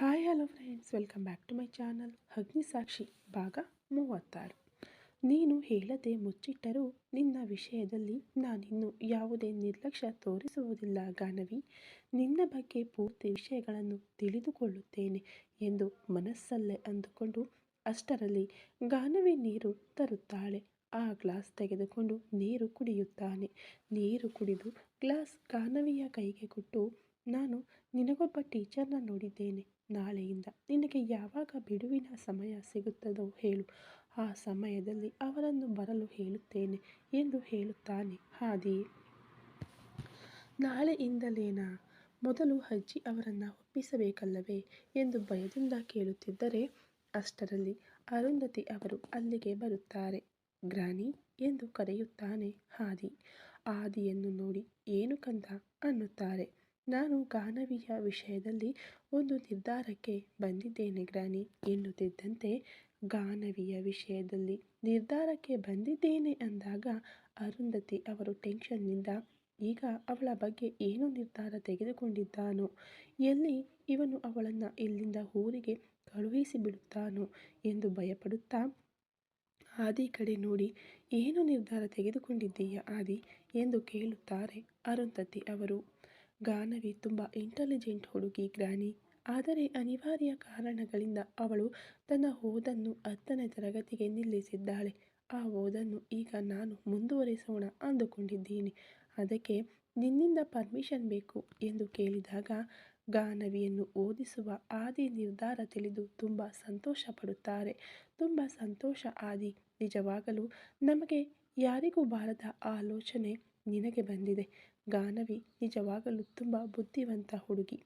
Hi hello friends welcome back to my channel Agnisakshi ಭಾಗ ಮೂವತ್ತಾರು. ನೀನು ಹೇಳದೆ ಮುಚ್ಚಿಟ್ಟರೂ ನಿನ್ನ ವಿಷಯದಲ್ಲಿ ನಾನಿನ್ನು ಯಾವುದೇ ನಿರ್ಲಕ್ಷ್ಯ ತೋರಿಸುವುದಿಲ್ಲ ಗಾನವಿ. ನಿನ್ನ ಬಗ್ಗೆ ಪೂರ್ತಿ ವಿಷಯಗಳನ್ನು ತಿಳಿದುಕೊಳ್ಳುತ್ತೇನೆ ಎಂದು ಮನಸ್ಸಲ್ಲೇ ಅಂದುಕೊಂಡು ಅಷ್ಟರಲ್ಲಿ ಗಾನವಿ ನೀರು ತರುತ್ತಾಳೆ. ಆ ಗ್ಲಾಸ್ ತೆಗೆದುಕೊಂಡು ನೀರು ಕುಡಿಯುತ್ತಾನೆ. ನೀರು ಕುಡಿದು ಗ್ಲಾಸ್ ಗಾನವಿಯ ಕೈಗೆ ಕೊಟ್ಟು, ನಾನು ನಿನಗೊಬ್ಬ ಟೀಚರ್ನ ನೋಡಿದ್ದೇನೆ. ನಾಳೆಯಿಂದ. ನಿನಗೆ ಯಾವಾಗ ಬಿಡುವಿನ ಸಮಯ ಸಿಗುತ್ತದೋ ಹೇಳು. ಆ ಸಮಯದಲ್ಲಿ ಅವರನ್ನು ಬರಲು ಹೇಳುತ್ತೇನೆ ಎಂದು ಹೇಳುತ್ತಾನೆ ಹಾದಿ. ನಾಳೆಯಿಂದಲೇನಾ? ಮೊದಲು ಅಜ್ಜಿ ಅವರನ್ನು ಒಪ್ಪಿಸಬೇಕಲ್ಲವೇ ಎಂದು ಭಯದಿಂದ ಕೇಳುತ್ತಿದ್ದರೆ ಅಷ್ಟರಲ್ಲಿ ಅರುಂಧತಿ ಅವರು ಅಲ್ಲಿಗೆ ಬರುತ್ತಾರೆ. ಗ್ರಾನಿ ಎಂದು ಕರೆಯುತ್ತಾನೆ ಹಾದಿ. ಆದಿಯನ್ನು ನೋಡಿ, ಏನು ಕಂದ? ಅನ್ನುತ್ತಾರೆ. ನಾನು ಗಾನವಿಯ ವಿಷಯದಲ್ಲಿ ಒಂದು ನಿರ್ಧಾರಕ್ಕೆ ಬಂದಿದ್ದೇನೆ ಗ್ರಾನಿ. ಎನ್ನುತ್ತಿದ್ದಂತೆ ಗಾನವಿಯ ವಿಷಯದಲ್ಲಿ ನಿರ್ಧಾರಕ್ಕೆ ಬಂದಿದ್ದೇನೆ ಅಂದಾಗ ಅರುಂಧತಿ ಅವರು ಟೆನ್ಷನ್ನಿಂದ, ಈಗ ಅವಳ ಬಗ್ಗೆ ಏನು ನಿರ್ಧಾರ ತೆಗೆದುಕೊಂಡಿದ್ದಾನೋ? ಎಲ್ಲಿ ಇವನು ಅವಳನ್ನು ಇಲ್ಲಿಂದ ಊರಿಗೆ ಕಳುಹಿಸಿ ಬಿಡುತ್ತಾನೋ? ಎಂದು ಭಯಪಡುತ್ತಾ, ಆದಿ ಕಡೆ ನೋಡಿ, ಏನು ನಿರ್ಧಾರ ತೆಗೆದುಕೊಂಡಿದ್ದೀಯಾ ಆದಿ? ಎಂದು ಕೇಳುತ್ತಾರೆ ಅರುಂಧತಿ ಅವರು. ಗಾನವಿ ತುಂಬ ಇಂಟೆಲಿಜೆಂಟ್ ಹುಡುಗಿ ಗ್ರಾನಿ ಆದರೆ ಅನಿವಾರ್ಯ ಕಾರಣಗಳಿಂದ ಅವಳು ತನ್ನ ಓದನ್ನು ಹತ್ತನೇ ತರಗತಿಗೆ ನಿಲ್ಲಿಸಿದ್ದಾಳೆ. ಆ ಓದನ್ನು ಈಗ ನಾನು ಮುಂದುವರಿಸೋಣ ಅಂದುಕೊಂಡಿದ್ದೀನಿ. ಅದಕ್ಕೆ ನಿನ್ನಿಂದ ಪರ್ಮಿಷನ್ ಬೇಕು ಎಂದು ಕೇಳಿದಾಗ ಗಾನವಿಯನ್ನು ಓದಿಸುವ ಆದಿ ನಿರ್ಧಾರ ತಿಳಿದು ತುಂಬ ಸಂತೋಷ ಪಡುತ್ತಾರೆ ತುಂಬ ಸಂತೋಷ ಆದಿ, ನಿಜವಾಗಲೂ ನಮಗೆ ಯಾರಿಗೂ ಬಾರದ ಆಲೋಚನೆ ನಿನಗೆ ಬಂದಿದೆ. ಗಾನವಿ ನಿಜವಾಗಲೂ ತುಂಬ ಬುದ್ಧಿವಂತ ಹುಡುಗಿ.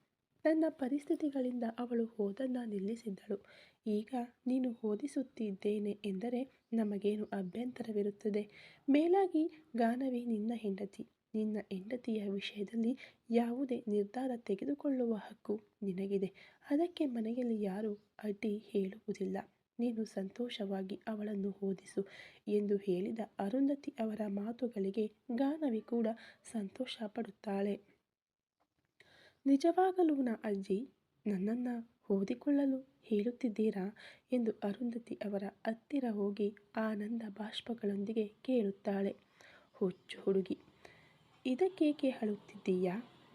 ನನ್ನ ಪರಿಸ್ಥಿತಿಗಳಿಂದ ಅವಳು ಓದನ್ನು ನಿಲ್ಲಿಸಿದ್ದಳು. ಈಗ ನೀನು ಓದಿಸುತ್ತಿದ್ದೇನೆ ಎಂದರೆ ನಮಗೇನು ಅಭ್ಯಂತರವಿರುತ್ತದೆ? ಮೇಲಾಗಿ ಗಾನವಿ ನಿನ್ನ ಹೆಂಡತಿ. ನಿನ್ನ ಹೆಂಡತಿಯ ವಿಷಯದಲ್ಲಿ ಯಾವುದೇ ನಿರ್ಧಾರ ತೆಗೆದುಕೊಳ್ಳುವ ಹಕ್ಕು ನಿನಗಿದೆ. ಅದಕ್ಕೆ ಮನೆಯಲ್ಲಿ ಯಾರೂ ಅಡ್ಡಿ ಹೇಳುವುದಿಲ್ಲ. ನೀನು ಸಂತೋಷವಾಗಿ ಅವಳನ್ನು ಓದಿಸು ಎಂದು ಹೇಳಿದ ಅರುಂಧತಿ ಅವರ ಮಾತುಗಳಿಗೆ ಗಾನವಿ ಕೂಡ ಸಂತೋಷ ಪಡುತ್ತಾಳೆ. ನಿಜವಾಗಲೂ ನಾ ಅಜ್ಜಿ, ನನ್ನನ್ನು ಓದಿಕೊಳ್ಳಲು ಹೇಳುತ್ತಿದ್ದೀರಾ? ಎಂದು ಅರುಂಧತಿ ಅವರ ಹತ್ತಿರ ಹೋಗಿ ಆನಂದ ಬಾಷ್ಪಗಳೊಂದಿಗೆ ಕೇಳುತ್ತಾಳೆ. ಹುಚ್ಚು ಹುಡುಗಿ, ಇದಕ್ಕೇಕೆ ಅಳುತ್ತಿದ್ದೀಯಾ?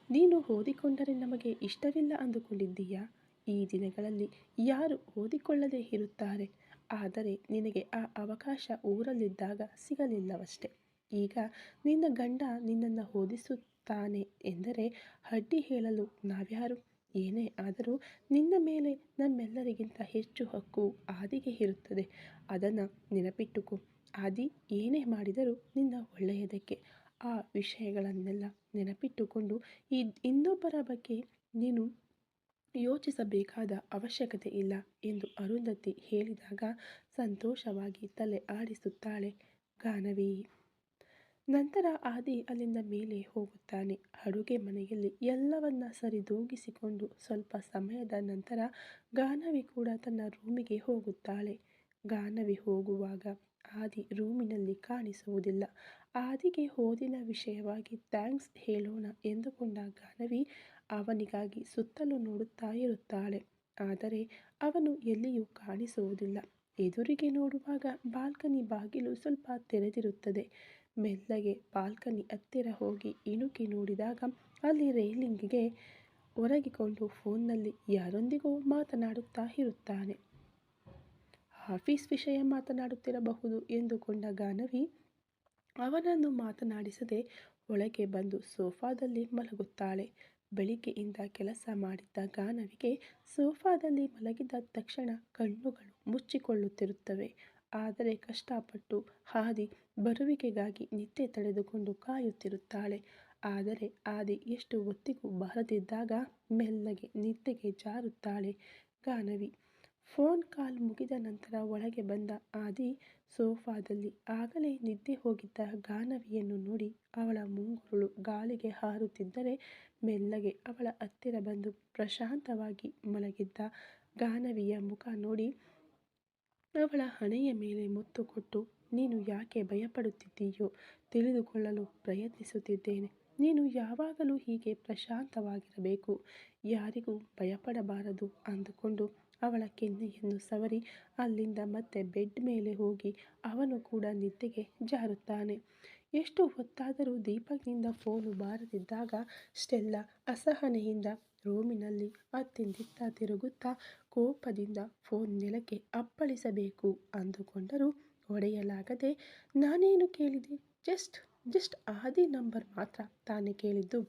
ನೀನು ಓದಿಕೊಂಡರೆ ನಮಗೆ ಇಷ್ಟವಿಲ್ಲ ಅಂದುಕೊಂಡಿದ್ದೀಯಾ? ಈ ದಿನಗಳಲ್ಲಿ ಯಾರು ಓದಿಕೊಳ್ಳದೇ ಇರುತ್ತಾರೆ. ಆದರೆ ನಿನಗೆ ಆ ಅವಕಾಶ ಊರಲ್ಲಿದ್ದಾಗ ಸಿಗಲಿಲ್ಲವಷ್ಟೆ. ಈಗ ನಿನ್ನ ಗಂಡ ನಿನ್ನನ್ನು ಓದಿಸುತ್ತಾನೆ ಎಂದರೆ ಅಡ್ಡಿ ಹೇಳಲು ನಾವ್ಯಾರು? ಏನೇ ಆದರೂ ನಿನ್ನ ಮೇಲೆ ನಮ್ಮೆಲ್ಲರಿಗಿಂತ ಹೆಚ್ಚು ಹಕ್ಕು ಆದಿಗೆ ಇರುತ್ತದೆ. ಅದನ್ನು ನೆನಪಿಟ್ಟುಕೋ. ಆದಿ ಏನೇ ಮಾಡಿದರೂ ನಿನ್ನ ಒಳ್ಳೆಯದಕ್ಕೆ. ಆ ವಿಷಯಗಳನ್ನೆಲ್ಲ ನೆನಪಿಟ್ಟುಕೊಂಡು ಈ ಇನ್ನೊಬ್ಬರ ಬಗ್ಗೆ ನೀನು ಯೋಚಿಸಬೇಕಾದ ಅವಶ್ಯಕತೆ ಇಲ್ಲ ಎಂದು ಅರುಂಧತಿ ಹೇಳಿದಾಗ ಸಂತೋಷವಾಗಿ ತಲೆ ಆಡಿಸುತ್ತಾಳೆ ಗಾನವಿ. ನಂತರ ಆದಿ ಅಲ್ಲಿಂದ ಮೇಲೆ ಹೋಗುತ್ತಾನೆ. ಅಡುಗೆ ಮನೆಯಲ್ಲಿ ಎಲ್ಲವನ್ನ ಸರಿದೂಗಿಸಿಕೊಂಡು ಸ್ವಲ್ಪ ಸಮಯದ ನಂತರ ಗಾನವಿ ಕೂಡ ತನ್ನ ರೂಮಿಗೆ ಹೋಗುತ್ತಾಳೆ. ಗಾನವಿ ಹೋಗುವಾಗ ಆದಿ ರೂಮಿನಲ್ಲಿ ಕಾಣಿಸುವುದಿಲ್ಲ. ಆದಿಗೆ ಓದಿನ ವಿಷಯವಾಗಿ ಥ್ಯಾಂಕ್ಸ್ ಹೇಳೋಣ ಎಂದುಕೊಂಡ ಗಾನವಿ ಅವನಿಗಾಗಿ ಸುತ್ತಲೂ ನೋಡುತ್ತಾ ಇರುತ್ತಾಳೆ. ಆದರೆ ಅವನು ಎಲ್ಲಿಯೂ ಕಾಣಿಸುವುದಿಲ್ಲ. ಎದುರಿಗೆ ನೋಡುವಾಗ ಬಾಲ್ಕನಿ ಬಾಗಿಲು ಸ್ವಲ್ಪ ತೆರೆದಿರುತ್ತದೆ. ಮೆಲ್ಲಗೆ ಬಾಲ್ಕನಿ ಹತ್ತಿರ ಹೋಗಿ ಇಣುಕಿ ನೋಡಿದಾಗ ಅಲ್ಲಿ ರೈಲಿಂಗಿಗೆ ಒರಗಿಕೊಂಡು ಫೋನ್ನಲ್ಲಿ ಯಾರೊಂದಿಗೋ ಮಾತನಾಡುತ್ತಾ ಇರುತ್ತಾನೆ. ಆಫೀಸ್ ವಿಷಯ ಮಾತನಾಡುತ್ತಿರಬಹುದು ಎಂದುಕೊಂಡ ಗಾನವಿ, ಅವನನ್ನು ಮಾತನಾಡಿಸದೆ ಒಳಗೆ ಬಂದು ಸೋಫಾದಲ್ಲಿ ಮಲಗುತ್ತಾಳೆ. ಬೆಳಿಗ್ಗೆಯಿಂದ ಕೆಲಸ ಮಾಡಿದ್ದ ಗಾನವಿಗೆ ಸೋಫಾದಲ್ಲಿ ಮಲಗಿದ ತಕ್ಷಣ ಕಣ್ಣುಗಳು ಮುಚ್ಚಿಕೊಳ್ಳುತ್ತಿರುತ್ತವೆ. ಆದರೆ ಕಷ್ಟಪಟ್ಟು ಹಾದಿ ಬರುವಿಕೆಗಾಗಿ ನಿದ್ದೆ ತಡೆದುಕೊಂಡು ಕಾಯುತ್ತಿರುತ್ತಾಳೆ. ಆದರೆ ಆದಿ ಎಷ್ಟು ಹೊತ್ತಿಗೂ ಬಾರದಿದ್ದಾಗ ಮೆಲ್ಲಗೆ ನಿದ್ದೆಗೆ ಜಾರುತ್ತಾಳೆ. ಗಾನವಿ ಫೋನ್ ಕಾಲ್ ಮುಗಿದ ನಂತರ ಒಳಗೆ ಬಂದ ಆದಿ ಸೋಫಾದಲ್ಲಿ ಆಗಲೇ ನಿದ್ದೆ ಹೋಗಿದ್ದ ಗಾನವಿಯನ್ನು ನೋಡಿ ಅವಳ ಮುಂಗುರುಳು ಗಾಳಿಗೆ ಹಾರುತ್ತಿದ್ದರೆ ಮೆಲ್ಲಗೆ ಅವಳ ಹತ್ತಿರ ಬಂದು ಪ್ರಶಾಂತವಾಗಿ ಮಲಗಿದ್ದ ಗಾನವಿಯ ಮುಖ ನೋಡಿ, ಅವಳ ಹಣೆಯ ಮೇಲೆ ಮುತ್ತು ಕೊಟ್ಟು, ನೀನು ಯಾಕೆ ಭಯಪಡುತ್ತಿದ್ದೀಯೋ ತಿಳಿದುಕೊಳ್ಳಲು ಪ್ರಯತ್ನಿಸುತ್ತಿದ್ದೇನೆ. ನೀನು ಯಾವಾಗಲೂ ಹೀಗೆ ಪ್ರಶಾಂತವಾಗಿರಬೇಕು. ಯಾರಿಗೂ ಭಯಪಡಬಾರದು ಅಂದುಕೊಂಡು ಅವಳ ಕೆನ್ನೆಯನ್ನು ಸವರಿ ಅಲ್ಲಿಂದ ಮತ್ತೆ ಬೆಡ್ ಮೇಲೆ ಹೋಗಿ ಅವನು ಕೂಡ ನಿದ್ದೆಗೆ ಜಾರುತ್ತಾನೆ. ಎಷ್ಟು ಹೊತ್ತಾದರೂ ದೀಪಕ್ನಿಂದ ಫೋನು ಬಾರದಿದ್ದಾಗ ಸ್ಟೆಲ್ಲ ಅಸಹನೆಯಿಂದ ರೂಮಿನಲ್ಲಿ ಅತ್ತಿಂದಿತ್ತ ತಿರುಗುತ್ತಾ ಕೋಪದಿಂದ ಫೋನ್ ನೆಲಕ್ಕೆ ಅಪ್ಪಳಿಸಬೇಕು ಅಂದುಕೊಂಡರೂ ಒಡೆಯಲಾಗದೆ ನಾನೇನು ಕೇಳಿದೆ? ಜಸ್ಟ್ ಜಸ್ಟ್ ಆದಿ ನಂಬರ್ ಮಾತ್ರ ತಾನೇ ಕೇಳಿದ್ದು.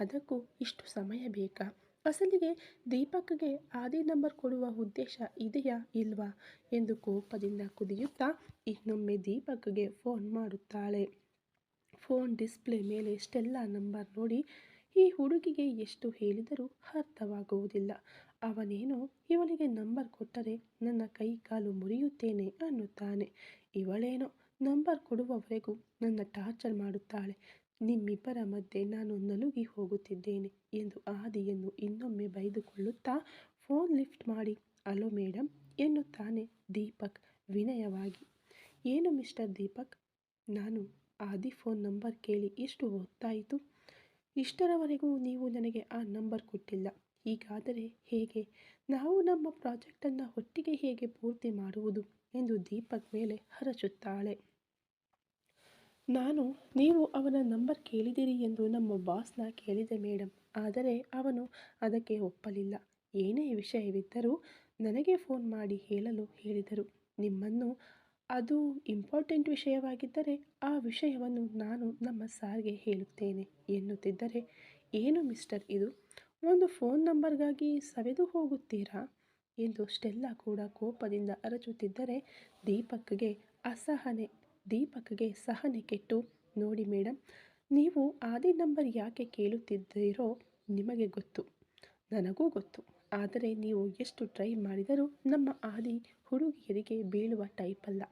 ಅದಕ್ಕೂ ಇಷ್ಟು ಸಮಯ ಬೇಕಾ? ಅಸಲಿಗೆ ದೀಪಕ್ಗೆ ಆದಿ ನಂಬರ್ ಕೊಡುವ ಉದ್ದೇಶ ಇದೆಯಾ ಇಲ್ವಾ? ಎಂದು ಕೋಪದಿಂದ ಕುದಿಯುತ್ತಾ ಇನ್ನೊಮ್ಮೆ ದೀಪಕ್ಗೆ ಫೋನ್ ಮಾಡುತ್ತಾಳೆ. ಫೋನ್ ಡಿಸ್ಪ್ಲೇ ಮೇಲೆ ಇಷ್ಟೆಲ್ಲ ನಂಬರ್ ನೋಡಿ ಈ ಹುಡುಗಿಗೆ ಎಷ್ಟು ಹೇಳಿದರೂ ಅರ್ಥವಾಗುವುದಿಲ್ಲ. ಅವನೇನೋ, ಇವಳಿಗೆ ನಂಬರ್ ಕೊಟ್ಟರೆ ನನ್ನ ಕೈ ಕಾಲು ಮುರಿಯುತ್ತೇನೆ ಅನ್ನುತ್ತಾನೆ. ಇವಳೇನೋ ನಂಬರ್ ಕೊಡುವವರೆಗೂ ನನ್ನ ಟಾರ್ಚರ್ ಮಾಡುತ್ತಾಳೆ. ನಿಮ್ಮಿಬ್ಬರ ಮಧ್ಯೆ ನಾನು ನಲುಗಿ ಹೋಗುತ್ತಿದ್ದೇನೆ ಎಂದು ಆದಿಯನ್ನು ಇನ್ನೊಮ್ಮೆ ಬೈದುಕೊಳ್ಳುತ್ತಾ ಫೋನ್ ಲಿಫ್ಟ್ ಮಾಡಿ, ಅಲೋ ಮೇಡಮ್ ಎನ್ನುತ್ತಾನೆ ದೀಪಕ್ ವಿನಯವಾಗಿ. ಏನು ಮಿಸ್ಟರ್ ದೀಪಕ್? ನಾನು ಆದಿ ಫೋನ್ ನಂಬರ್ ಕೇಳಿ ಎಷ್ಟು ಹೊತ್ತಾಯಿತು? ಇಷ್ಟರವರೆಗೂ ನೀವು ನನಗೆ ಆ ನಂಬರ್ ಕೊಟ್ಟಿಲ್ಲ. ಹೀಗಾದರೆ ಹೇಗೆ? ನಾವು ನಮ್ಮ ಪ್ರಾಜೆಕ್ಟನ್ನು ಒಟ್ಟಿಗೆ ಹೇಗೆ ಪೂರ್ತಿ ಮಾಡುವುದು? ಎಂದು ದೀಪಕ್ ಮೇಲೆ ಹರಚುತ್ತಾಳೆ. ನಾನು, ನೀವು ಅವನ ನಂಬರ್ ಕೇಳಿದಿರಿ ಎಂದು ನಮ್ಮ ಬಾಸ್ನ ಕೇಳಿದೆ ಮೇಡಮ್ ಆದರೆ ಅವನು ಅದಕ್ಕೆ ಒಪ್ಪಲಿಲ್ಲ. ಏನೇ ವಿಷಯವಿದ್ದರೂ ನನಗೆ ಫೋನ್ ಮಾಡಿ ಹೇಳಲು ಹೇಳಿದರು. ನಿಮ್ಮನ್ನು ಅದು ಇಂಪಾರ್ಟೆಂಟ್ ವಿಷಯವಾಗಿದ್ದರೆ ಆ ವಿಷಯವನ್ನು ನಾನು ನಮ್ಮ ಸಾರ್ಗೆ ಹೇಳುತ್ತೇನೆ ಎನ್ನುತ್ತಿದ್ದರೆ ಏನು ಮಿಸ್ಟರ್ ಇದು? ಒಂದು ಫೋನ್ ನಂಬರ್ಗಾಗಿ ಸವೆದು ಹೋಗುತ್ತೀರಾ? ಎಂದು ಸ್ಟೆಲ್ಲಾ ಕೂಡ ಕೋಪದಿಂದ ಅರಚುತ್ತಿದ್ದರೆ ದೀಪಕ್ಗೆ ಅಸಹನೆ ದೀಪಕ್ಗೆ ಸಹನೆ ಕೆಟ್ಟು, ನೋಡಿ ಮೇಡಮ್ ನೀವು ಆದಿ ನಂಬರ್ ಯಾಕೆ ಕೇಳುತ್ತಿದ್ದೀರೋ ನಿಮಗೆ ಗೊತ್ತು, ನನಗೂ ಗೊತ್ತು. ಆದರೆ ನೀವು ಎಷ್ಟು ಟ್ರೈ ಮಾಡಿದರೂ ನಮ್ಮ ಆದಿ ಹುಡುಗಿಯರಿಗೆ ಬೀಳುವ ಟೈಪ್ ಅಲ್ಲ.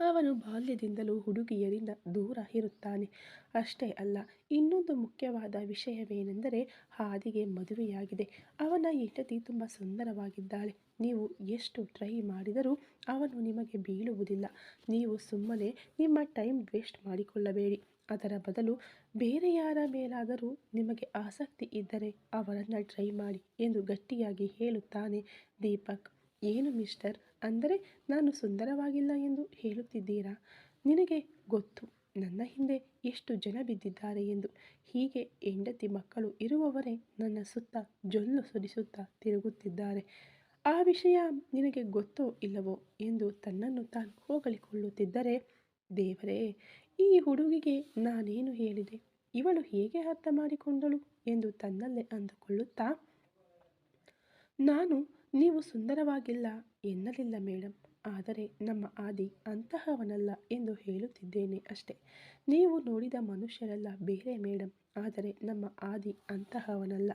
ಅವನು ಬಾಲ್ಯದಿಂದಲೂ ಹುಡುಗಿಯರಿಂದ ದೂರ ಇರುತ್ತಾನೆ. ಅಷ್ಟೇ ಅಲ್ಲ, ಇನ್ನೊಂದು ಮುಖ್ಯವಾದ ವಿಷಯವೇನೆಂದರೆ ಹಾದಿಗೆ ಮದುವೆಯಾಗಿದೆ. ಅವನ ಹೆಂಡತಿ ತುಂಬ ಸುಂದರವಾಗಿದ್ದಾಳೆ. ನೀವು ಎಷ್ಟು ಟ್ರೈ ಮಾಡಿದರೂ ಅವನು ನಿಮಗೆ ಬೀಳುವುದಿಲ್ಲ. ನೀವು ಸುಮ್ಮನೆ ನಿಮ್ಮ ಟೈಮ್ ವೇಸ್ಟ್ ಮಾಡಿಕೊಳ್ಳಬೇಡಿ. ಅದರ ಬದಲು ಬೇರೆ ಯಾರ ಮೇಲಾದರೂ ನಿಮಗೆ ಆಸಕ್ತಿ ಇದ್ದರೆ ಅವರನ್ನು ಟ್ರೈ ಮಾಡಿ ಎಂದು ಗಟ್ಟಿಯಾಗಿ ಹೇಳುತ್ತಾನೆ ದೀಪಕ್. ಏನು ಮಿಸ್ಟರ್ ಅಂದರೆ ನಾನು ಸುಂದರವಾಗಿಲ್ಲ ಎಂದು ಹೇಳುತ್ತಿದ್ದೀರಾ? ನಿನಗೆ ಗೊತ್ತು, ನನ್ನ ಹಿಂದೆ ಎಷ್ಟು ಜನ ಬಿದ್ದಿದ್ದಾರೆ ಎಂದು. ಹೀಗೆ ಹೆಂಡತಿ ಮಕ್ಕಳು ಇರುವವರೇ ನನ್ನ ಸುತ್ತ ಜೊಲ್ಲು ಸುರಿಸುತ್ತಾ ತಿರುಗುತ್ತಿದ್ದಾರೆ. ಆ ವಿಷಯ ನಿನಗೆ ಗೊತ್ತೋ ಇಲ್ಲವೋ ಎಂದು ತನ್ನನ್ನು ತಾನು ಹೋಗಲಿಕೊಳ್ಳುತ್ತಿದ್ದರೆ ದೇವರೇ, ಈ ಹುಡುಗಿಗೆ ನಾನೇನು ಹೇಳಿದೆ? ಇವಳು ಹೇಗೆ ಅರ್ಥ ಮಾಡಿಕೊಂಡಳು ಎಂದು ತನ್ನಲ್ಲೇ ಅಂದುಕೊಳ್ಳುತ್ತಾ, ನಾನು ನೀವು ಸುಂದರವಾಗಿಲ್ಲ ಎನ್ನಲಿಲ್ಲ ಮೇಡಮ್ ಆದರೆ ನಮ್ಮ ಆದಿ ಅಂತಹವನಲ್ಲ ಎಂದು ಹೇಳುತ್ತಿದ್ದೇನೆ ಅಷ್ಟೆ. ನೀವು ನೋಡಿದ ಮನುಷ್ಯರೆಲ್ಲ ಬೇರೆ ಮೇಡಮ್ ಆದರೆ ನಮ್ಮ ಆದಿ ಅಂತಹವನಲ್ಲ.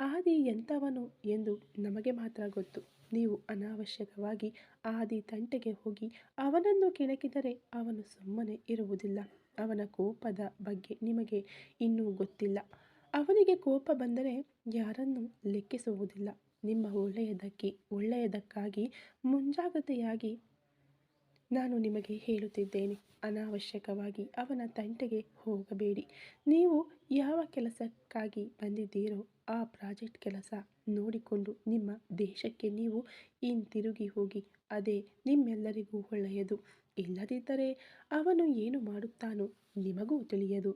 ಆದಿ ಎಂಥವನು ಎಂದು ನಮಗೆ ಮಾತ್ರ ಗೊತ್ತು. ನೀವು ಅನಾವಶ್ಯಕವಾಗಿ ಆದಿ ತಂಟೆಗೆ ಹೋಗಿ ಅವನನ್ನು ಕೆಣಕಿದರೆ ಅವನು ಸುಮ್ಮನೆ ಇರುವುದಿಲ್ಲ. ಅವನ ಕೋಪದ ಬಗ್ಗೆ ನಿಮಗೆ ಇನ್ನೂ ಗೊತ್ತಿಲ್ಲ. ಅವನಿಗೆ ಕೋಪ ಬಂದರೆ ಯಾರನ್ನೂ ಲೆಕ್ಕಿಸುವುದಿಲ್ಲ. ನಿಮ್ಮ ಒಳ್ಳೆಯದಕ್ಕೆ, ಒಳ್ಳೆಯದಕ್ಕಾಗಿ ಮುಂಜಾಗ್ರತೆಯಾಗಿ ನಾನು ನಿಮಗೆ ಹೇಳುತ್ತಿದ್ದೇನೆ. ಅನಾವಶ್ಯಕವಾಗಿ ಅವನ ತಂಟೆಗೆ ಹೋಗಬೇಡಿ. ನೀವು ಯಾವ ಕೆಲಸಕ್ಕಾಗಿ ಬಂದಿದ್ದೀರೋ ಆ ಪ್ರಾಜೆಕ್ಟ್ ಕೆಲಸ ನೋಡಿಕೊಂಡು ನಿಮ್ಮ ದೇಶಕ್ಕೆ ನೀವು ಹಿಂತಿರುಗಿ ಹೋಗಿ, ಅದೇ ನಿಮ್ಮೆಲ್ಲರಿಗೂ ಒಳ್ಳೆಯದು. ಇಲ್ಲದಿದ್ದರೆ ಅವನು ಏನು ಮಾಡುತ್ತಾನೋ ನಿಮಗೂ ತಿಳಿಯದು.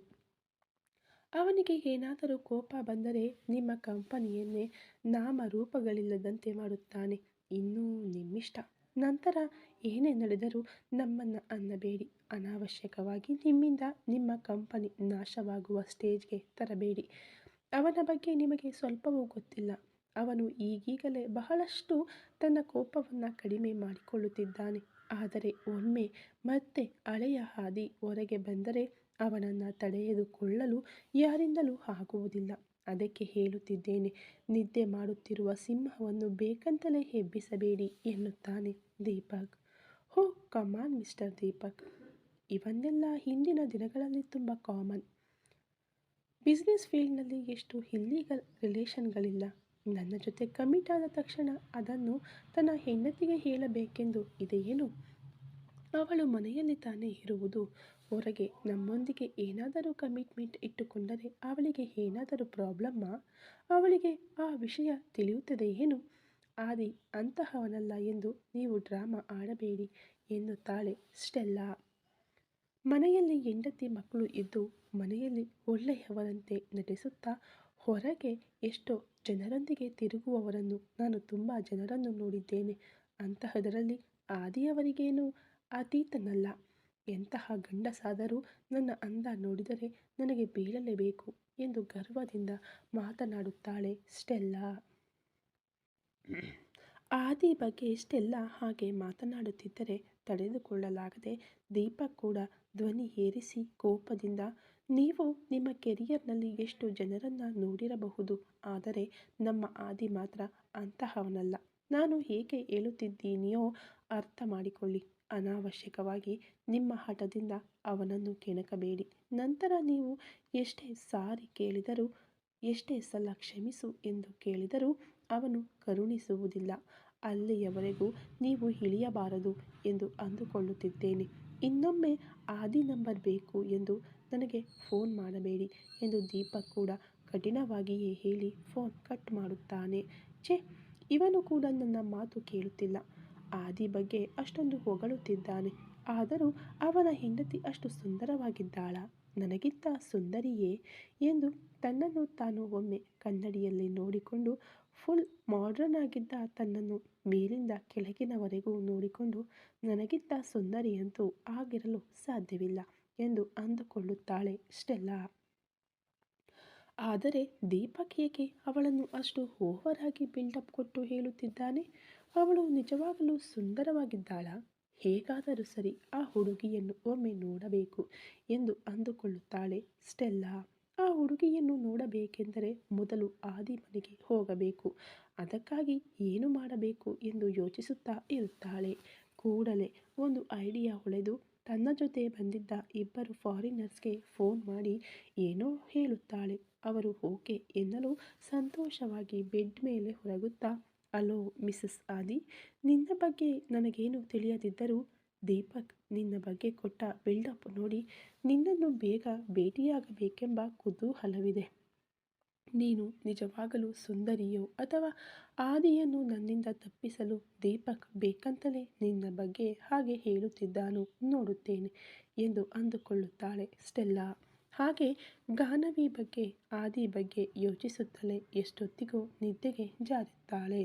ಅವನಿಗೆ ಏನಾದರೂ ಕೋಪ ಬಂದರೆ ನಿಮ್ಮ ಕಂಪನಿಯನ್ನೇ ನಾಮರೂಪಗಳಿಲ್ಲದಂತೆ ಮಾಡುತ್ತಾನೆ. ಇನ್ನೂ ನಿಮ್ಮಿಷ್ಟ. ನಂತರ ಏನೇ ನಡೆದರೂ ನಮ್ಮನ್ನು ಅನ್ನಬೇಡಿ. ಅನಾವಶ್ಯಕವಾಗಿ ನಿಮ್ಮಿಂದ ನಿಮ್ಮ ಕಂಪನಿ ನಾಶವಾಗುವ ಸ್ಟೇಜ್ಗೆ ತರಬೇಡಿ. ಅವನ ಬಗ್ಗೆ ನಿಮಗೆ ಸ್ವಲ್ಪವೂ ಗೊತ್ತಿಲ್ಲ. ಅವನು ಈಗೀಗಲೇ ಬಹಳಷ್ಟು ತನ್ನ ಕೋಪವನ್ನು ಕಡಿಮೆ ಮಾಡಿಕೊಳ್ಳುತ್ತಿದ್ದಾನೆ. ಆದರೆ ಒಮ್ಮೆ ಮತ್ತೆ ಹಳೆಯ ಹಾದಿ ಹೊರಗೆ ಬಂದರೆ ಅವನನ್ನು ತಡೆಯದುಕೊಳ್ಳಲು ಯಾರಿಂದಲೂ ಆಗುವುದಿಲ್ಲ. ಅದಕ್ಕೆ ಹೇಳುತ್ತಿದ್ದೇನೆ, ನಿದ್ದೆ ಮಾಡುತ್ತಿರುವ ಸಿಂಹವನ್ನು ಬೇಕಂತಲೇ ಹೆಬ್ಬಿಸಬೇಡಿ ಎನ್ನುತ್ತಾನೆ ದೀಪಕ್. ಹೋ ಕಮಾನ್ ಮಿಸ್ಟರ್ ದೀಪಕ್. ಇವನ್ನೆಲ್ಲ ಹಿಂದಿನ ದಿನಗಳಲ್ಲಿ ತುಂಬ ಕಾಮನ್. ಬಿಸ್ನೆಸ್ ಫೀಲ್ಡ್ನಲ್ಲಿ ಎಷ್ಟು ಇಲ್ಲೀಗಲ್ ರಿಲೇಷನ್ಗಳಿಲ್ಲ ನನ್ನ ಜೊತೆ ಕಮಿಟ್ ಆದ ತಕ್ಷಣ ಅದನ್ನು ತನ್ನ ಹೆಂಡತಿಗೆ ಹೇಳಬೇಕೆಂದು ಇದೆಯೇನು ಅವಳು ಮನೆಯಲ್ಲಿ ತಾನೇ ಇರುವುದು. ಹೊರಗೆ ನಮ್ಮೊಂದಿಗೆ ಏನಾದರೂ ಕಮಿಟ್ಮೆಂಟ್ ಇಟ್ಟುಕೊಂಡರೆ ಅವಳಿಗೆ ಏನಾದರೂ ಪ್ರಾಬ್ಲಮ್ಮಾ ಅವಳಿಗೆ ಆ ವಿಷಯ ತಿಳಿಯುತ್ತದೆ ಏನು? ಆದಿ, ಅಂತಹವನಲ್ಲ ಎಂದು ನೀವು ಡ್ರಾಮಾ ಆಡಬೇಡಿ ಎನ್ನುತ್ತಾಳೆ ಸ್ಟೆಲ್ಲಾ. ಮನೆಯಲ್ಲಿ ಹೆಂಡತಿ ಮಕ್ಕಳು ಇದ್ದು ಮನೆಯಲ್ಲಿ ಒಳ್ಳೆಯವರಂತೆ ನಟಿಸುತ್ತಾ ಹೊರಗೆ ಎಷ್ಟೋ ಜನರೊಂದಿಗೆ ತಿರುಗುವವರನ್ನು ನಾನು ತುಂಬ ಜನರನ್ನು ನೋಡಿದ್ದೇನೆ. ಅಂತಹದರಲ್ಲಿ ಆದಿಯವರಿಗೇನು ಅತೀತನಲ್ಲ. ಎಂತಹ ಗಂಡಸಾದರೂ ನನ್ನ ಅಂದ ನೋಡಿದರೆ ನನಗೆ ಬೀಳಲೇಬೇಕು ಎಂದು ಗರ್ವದಿಂದ ಮಾತನಾಡುತ್ತಾಳೆ ಸ್ಟೆಲ್ಲಾ. ಆದಿ ಬಗ್ಗೆ ಇಷ್ಟೆಲ್ಲ ಹಾಗೆ ಮಾತನಾಡುತ್ತಿದ್ದರೆ ತಡೆದುಕೊಳ್ಳಲಾಗದೆ ದೀಪಕ್ ಕೂಡ ಧ್ವನಿ ಏರಿಸಿ ಕೋಪದಿಂದ, ನೀವು ನಿಮ್ಮ ಕೆರಿಯರ್ನಲ್ಲಿ ಎಷ್ಟು ಜನರನ್ನು ನೋಡಿರಬಹುದು, ಆದರೆ ನಮ್ಮ ಆದಿ ಮಾತ್ರ ಅಂತಹವನಲ್ಲ. ನಾನು ಹೇಗೆ ಹೇಳುತ್ತಿದ್ದೀನಿಯೋ ಅರ್ಥ ಮಾಡಿಕೊಳ್ಳಿ. ಅನಾವಶ್ಯಕವಾಗಿ ನಿಮ್ಮ ಹಠದಿಂದ ಅವನನ್ನು ಕೆಣಕಬೇಡಿ. ನಂತರ ನೀವು ಎಷ್ಟೇ ಸಾರಿ ಕೇಳಿದರೂ, ಎಷ್ಟೇ ಸಲ ಕ್ಷಮಿಸು ಎಂದು ಕೇಳಿದರೂ ಅವನು ಕರುಣಿಸುವುದಿಲ್ಲ. ಅಲ್ಲಿಯವರೆಗೂ ನೀವು ಇಳಿಯಬಾರದು ಎಂದು ಅಂದುಕೊಳ್ಳುತ್ತಿದ್ದೇನೆ. ಇನ್ನೊಮ್ಮೆ ಆದಿ ನಂಬರ್ ಬೇಕು ಎಂದು ನನಗೆ ಫೋನ್ ಮಾಡಬೇಡಿ ಎಂದು ದೀಪಕ್ ಕೂಡ ಕಠಿಣವಾಗಿಯೇ ಹೇಳಿ ಫೋನ್ ಕಟ್ ಮಾಡುತ್ತಾನೆ. ಛೇ, ಇವನು ಕೂಡ ನನ್ನ ಮಾತು ಕೇಳುತ್ತಿಲ್ಲ. ಆದಿ ಬಗ್ಗೆ ಅಷ್ಟೊಂದು ಹೊಗಳುತ್ತಿದ್ದಾನೆ. ಆದರೂ ಅವನ ಹೆಂಡತಿ ಅಷ್ಟು ಸುಂದರವಾಗಿದ್ದಾಳ. ನನಗಿಂತ ಸುಂದರಿಯೇ ಎಂದು ತನ್ನನ್ನು ತಾನು ಒಮ್ಮೆ ಕನ್ನಡಿಯಲ್ಲಿ ನೋಡಿಕೊಂಡು ಫುಲ್ ಮಾಡ್ರನ್ ಆಗಿದ್ದ ತನ್ನನ್ನು ಮೇಲಿಂದ ಕೆಳಗಿನವರೆಗೂ ನೋಡಿಕೊಂಡು ನನಗಿಂತ ಸುಂದರಿಯಂತೂ ಆಗಿರಲು ಸಾಧ್ಯವಿಲ್ಲ ಎಂದು ಅಂದುಕೊಳ್ಳುತ್ತಾಳೆ ಸ್ಟೆಲ್ಲಾ. ಆದರೆ ದೀಪಕ್ ಏಕೆ ಅವಳನ್ನು ಅಷ್ಟು ಓವರಾಗಿ ಬಿಲ್ಡಪ್ ಕೊಟ್ಟು ಹೇಳುತ್ತಿದ್ದಾನೆ? ಅವಳು ನಿಜವಾಗಲೂ ಸುಂದರವಾಗಿದ್ದಾಳ? ಹೇಗಾದರೂ ಸರಿ ಆ ಹುಡುಗಿಯನ್ನು ಒಮ್ಮೆ ನೋಡಬೇಕು ಎಂದು ಅಂದುಕೊಳ್ಳುತ್ತಾಳೆ ಸ್ಟೆಲ್ಲಾ. ಆ ಹುಡುಗಿಯನ್ನು ನೋಡಬೇಕೆಂದರೆ ಮೊದಲು ಆದಿ ಮನೆಗೆ ಹೋಗಬೇಕು. ಅದಕ್ಕಾಗಿ ಏನು ಮಾಡಬೇಕು ಎಂದು ಯೋಚಿಸುತ್ತಾ ಇರುತ್ತಾಳೆ. ಕೂಡಲೇ ಒಂದು ಐಡಿಯಾ ಹೊಳೆದು ತನ್ನ ಜೊತೆ ಬಂದಿದ್ದ ಇಬ್ಬರು ಫಾರಿನರ್ಸ್ಗೆ ಫೋನ್ ಮಾಡಿ ಏನೋ ಹೇಳುತ್ತಾಳೆ. ಅವರು ಓಕೆ ಎನ್ನಲು ಸಂತೋಷವಾಗಿ ಬೆಡ್ ಮೇಲೆ ಹೊರಗುತ್ತಾ ಅಲೋ ಮಿಸಸ್ ಆದಿ, ನಿನ್ನ ಬಗ್ಗೆ ನನಗೇನು ತಿಳಿಯದಿದ್ದರೂ ದೀಪಕ್ ನಿನ್ನ ಬಗ್ಗೆ ಕೊಟ್ಟ ಬಿಲ್ಡಪ್ ನೋಡಿ ನಿನ್ನನ್ನು ಬೇಗ ಭೇಟಿಯಾಗಬೇಕೆಂಬ ಕುತೂಹಲವಿದೆ. ನೀನು ನಿಜವಾಗಲೂ ಸುಂದರಿಯೋ ಅಥವಾ ಆದಿಯನ್ನು ನನ್ನಿಂದ ತಪ್ಪಿಸಲು ದೀಪಕ್ ಬೇಕಂತಲೇ ನಿನ್ನ ಬಗ್ಗೆ ಹಾಗೆ ಹೇಳುತ್ತಿದ್ದಾನು ನೋಡುತ್ತೇನೆ ಎಂದು ಅಂದುಕೊಳ್ಳುತ್ತಾಳೆ ಸ್ಟೆಲ್ಲಾ. ಹಾಗೆ ಗಾನವಿ ಬಗ್ಗೆ, ಆದಿ ಬಗ್ಗೆ ಯೋಚಿಸುತ್ತಲೇ ಎಷ್ಟೊತ್ತಿಗೂ ನಿದ್ದೆಗೆ ಜಾರುತ್ತಾಳೆ.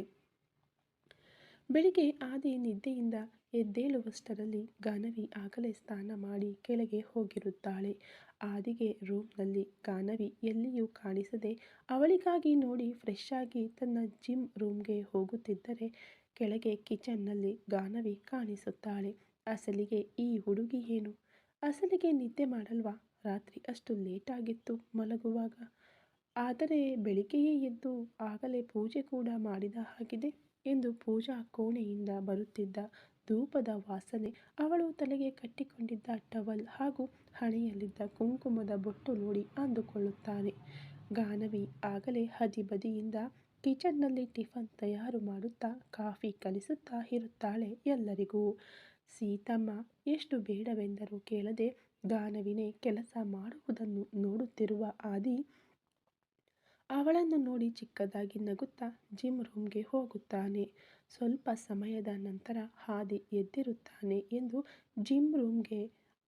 ಬೆಳಿಗ್ಗೆ ಆದಿ ನಿದ್ದೆಯಿಂದ ಎದ್ದೇಳುವಷ್ಟರಲ್ಲಿ ಗಾನವಿ ಆಗಲೇ ಸ್ನಾನ ಮಾಡಿ ಕೆಳಗೆ ಹೋಗಿರುತ್ತಾಳೆ. ಆದಿಗೆ ರೂಮ್ನಲ್ಲಿ ಗಾನವಿ ಎಲ್ಲಿಯೂ ಕಾಣಿಸದೆ ಅವಳಿಗಾಗಿ ನೋಡಿ ಫ್ರೆಶ್ ಆಗಿ ತನ್ನ ಜಿಮ್ ರೂಮ್ಗೆ ಹೋಗುತ್ತಿದ್ದರೆ ಕೆಳಗೆ ಕಿಚನ್ನಲ್ಲಿ ಗಾನವಿ ಕಾಣಿಸುತ್ತಾಳೆ. ಅಸಲಿಗೆ ಈ ಹುಡುಗಿ ಏನು? ಅಸಲಿಗೆ ನಿದ್ದೆ ಮಾಡಲ್ವಾ? ರಾತ್ರಿ ಅಷ್ಟು ಲೇಟಾಗಿತ್ತು ಮಲಗುವಾಗ. ಆದರೆ ಬೆಳಿಗ್ಗೆಯೇ ಎದ್ದು ಆಗಲೇ ಪೂಜೆ ಕೂಡ ಮಾಡಿದ ಹಾಗಿದೆ ಎಂದು ಪೂಜಾ ಕೋಣೆಯಿಂದ ಬರುತ್ತಿದ್ದ ಧೂಪದ ವಾಸನೆ ಅವಳು ತಲೆಗೆ ಕಟ್ಟಿಕೊಂಡಿದ್ದ ಟವಲ್ ಹಾಗೂ ಹಣೆಯಲ್ಲಿದ್ದ ಕುಂಕುಮದ ಬೊಟ್ಟು ನೋಡಿ ಅಂದುಕೊಳ್ಳುತ್ತಾನೆ. ಗಾನವಿ ಆಗಲೇ ಹದಿಬದಿಯಿಂದ ಕಿಚನ್ನಲ್ಲಿ ಟಿಫನ್ ತಯಾರು ಮಾಡುತ್ತಾ ಕಾಫಿ ಕಲಿಸುತ್ತಾ ಇರುತ್ತಾಳೆ ಎಲ್ಲರಿಗೂ. ಸೀತಮ್ಮ, ಎಷ್ಟು ಬೇಡವೆಂದರೂ ಕೇಳದೆ ಗಾನವಿನೇ ಕೆಲಸ ಮಾಡುವುದನ್ನು ನೋಡುತ್ತಿರುವ ಆದಿ ಅವಳನ್ನು ನೋಡಿ ಚಿಕ್ಕದಾಗಿ ನಗುತ್ತಾ ಜಿಮ್ ರೂಮ್ಗೆ ಹೋಗುತ್ತಾನೆ. ಸ್ವಲ್ಪ ಸಮಯದ ನಂತರ ಹಾದಿ ಎದ್ದಿರುತ್ತಾನೆ ಎಂದು ಜಿಮ್ ರೂಮ್ಗೆ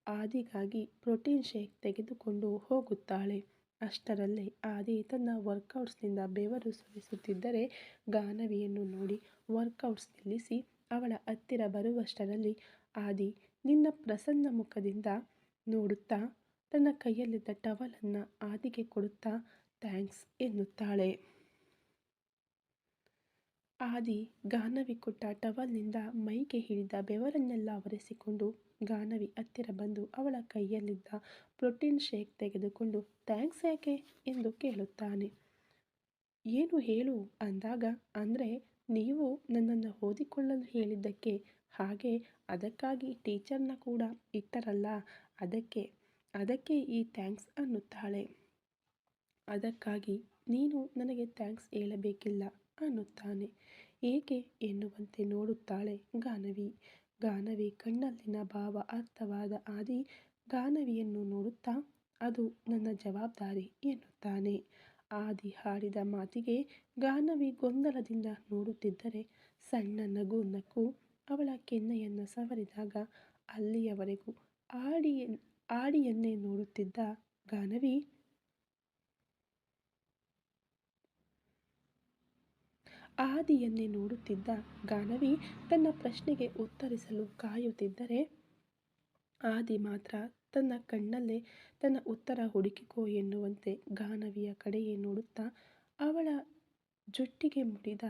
ಆದಿಗಾಗಿ ಪ್ರೋಟೀನ್ ಶೇಕ್ ತೆಗೆದುಕೊಂಡು ಹೋಗುತ್ತಾಳೆ. ಅಷ್ಟರಲ್ಲೇ ಆದಿ ತನ್ನ ವರ್ಕೌಟ್ಸ್ನಿಂದ ಬೆವರು ಸುರಿಸುತ್ತಿದ್ದರೆ ಗಾನವಿಯನ್ನು ನೋಡಿ ವರ್ಕೌಟ್ಸ್ ನಿಲ್ಲಿಸಿ ಅವಳ ಹತ್ತಿರ ಬರುವಷ್ಟರಲ್ಲಿ ಆದಿ ನಿನ್ನ ಪ್ರಸನ್ನ ಮುಖದಿಂದ ನೋಡುತ್ತಾ ತನ್ನ ಕೈಯಲ್ಲಿದ್ದ ಟವಲನ್ನು ಆದಿಗೆ ಕೊಡುತ್ತಾ ಥ್ಯಾಂಕ್ಸ್ ಎನ್ನುತ್ತಾಳೆ. ಆದಿ ಗಾನವಿ ಕೊಟ್ಟ ಟವಲ್ನಿಂದ ಮೈಗೆ ಹಿಡಿದ ಬೆವರನ್ನೆಲ್ಲ ಒರೆಸಿಕೊಂಡು ಗಾನವಿ ಹತ್ತಿರ ಬಂದು ಅವಳ ಕೈಯಲ್ಲಿದ್ದ ಪ್ರೋಟೀನ್ ಶೇಕ್ ತೆಗೆದುಕೊಂಡು, ಥ್ಯಾಂಕ್ಸ್ ಯಾಕೆ? ಎಂದು ಕೇಳುತ್ತಾನೆ. ಏನು ಹೇಳು? ಅಂದಾಗ, ಅಂದರೆ ನೀವು ನನ್ನನ್ನು ಓದಿಕೊಳ್ಳಲು ಹೇಳಿದ್ದಕ್ಕೆ, ಹಾಗೆ ಅದಕ್ಕಾಗಿ ಟೀಚರ್ನ ಕೂಡ ಇಟ್ಟರಲ್ಲ, ಅದಕ್ಕೆ ಅದಕ್ಕೆ ಈ ಥ್ಯಾಂಕ್ಸ್ ಅನ್ನುತ್ತಾಳೆ. ಅದಕ್ಕಾಗಿ ನೀನು ನನಗೆ ಥ್ಯಾಂಕ್ಸ್ ಹೇಳಬೇಕಿಲ್ಲ ಅನ್ನುತ್ತಾನೆ. ಏಕೆ ಎನ್ನುವಂತೆ ನೋಡುತ್ತಾಳೆ ಗಾನವಿ. ಗಾನವಿ ಕಣ್ಣಲ್ಲಿನ ಭಾವ ಅರ್ಥವಾದ ಆದಿ ಗಾನವಿಯನ್ನು ನೋಡುತ್ತಾ, ಅದು ನನ್ನ ಜವಾಬ್ದಾರಿ ಎನ್ನುತ್ತಾನೆ. ಆದಿ ಹಾಡಿದ ಮಾತಿಗೆ ಗಾನವಿ ಗೊಂದಲದಿಂದ ನೋಡುತ್ತಿದ್ದರೆ ಸಣ್ಣ ನಗು ನಕ್ಕು ಅವಳ ಕೆನ್ನೆಯನ್ನು ಸವರಿದಾಗ ಅಲ್ಲಿಯವರೆಗೂ ಆಡಿ ಆಡಿಯನ್ನೇ ನೋಡುತ್ತಿದ್ದ ಗಾನವಿ ಆದಿಯನ್ನೇ ನೋಡುತ್ತಿದ್ದ ಗಾನವಿ ತನ್ನ ಪ್ರಶ್ನೆಗೆ ಉತ್ತರಿಸಲು ಕಾಯುತ್ತಿದ್ದರೆ, ಆದಿ ಮಾತ್ರ ತನ್ನ ಕಣ್ಣಲ್ಲೇ ತನ್ನ ಉತ್ತರ ಹುಡುಕಿಕೋ ಎನ್ನುವಂತೆ ಗಾನವಿಯ ಕಡೆಯೇ ನೋಡುತ್ತಾ ಅವಳ ಜುಟ್ಟಿಗೆ ಮುಡಿದ,